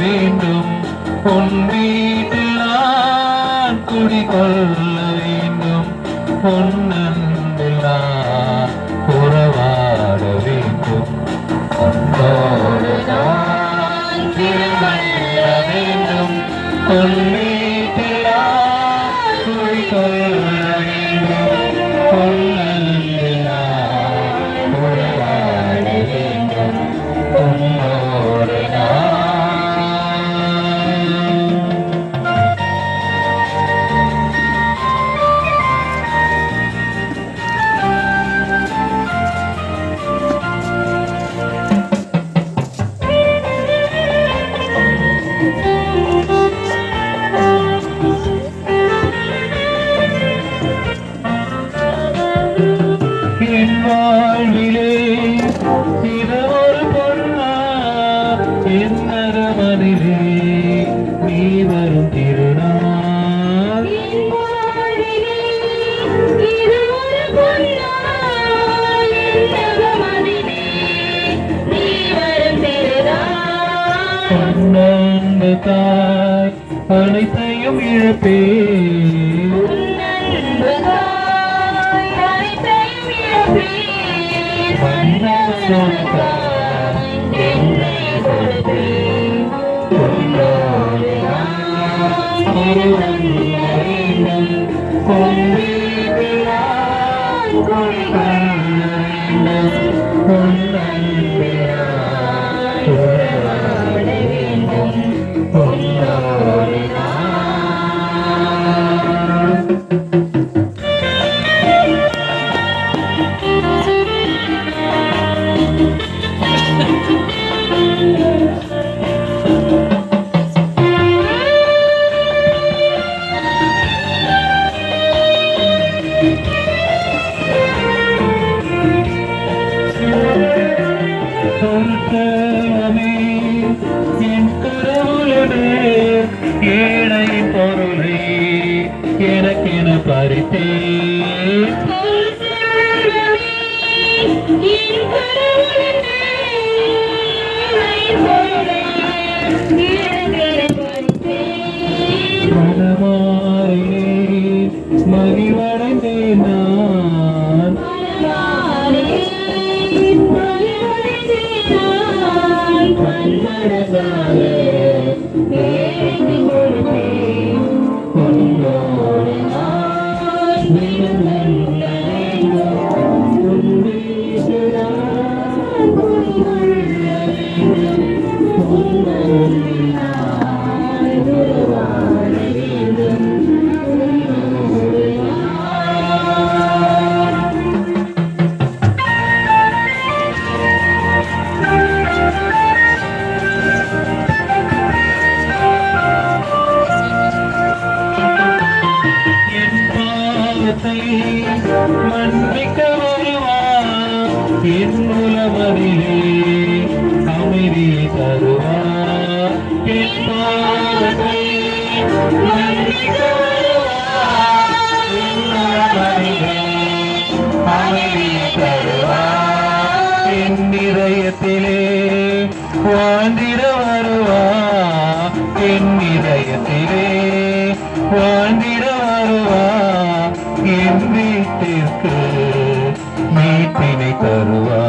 வேண்டும். உன் வீட்டில் நான் குடிகொள்ள வேண்டும். பொன்னன்பில் நான் உறவாட வேண்டும். உன்னோடு திருமல்ல வேண்டும். உன் என் பொன்னன்பு தாய் அனைத்தையும் இழப்பேன் பொருத்தமே என் கடவுளனே ஏழை பொருளை எனக்கென பறித்தேன் மனமாறிலே பாவத்தை மன்னிக்க வருவார் என் மூலமதிலே அமைதியை தருவார் என் பாவத்தை மன்னிக்க வருவார் என் தருவார் என் இதயத்திலே வாழ்ந்திட வருவார் என் இதயத்திலே வாழ்ந்திட என் வீட்டிற்கு மீட்பினை தருவா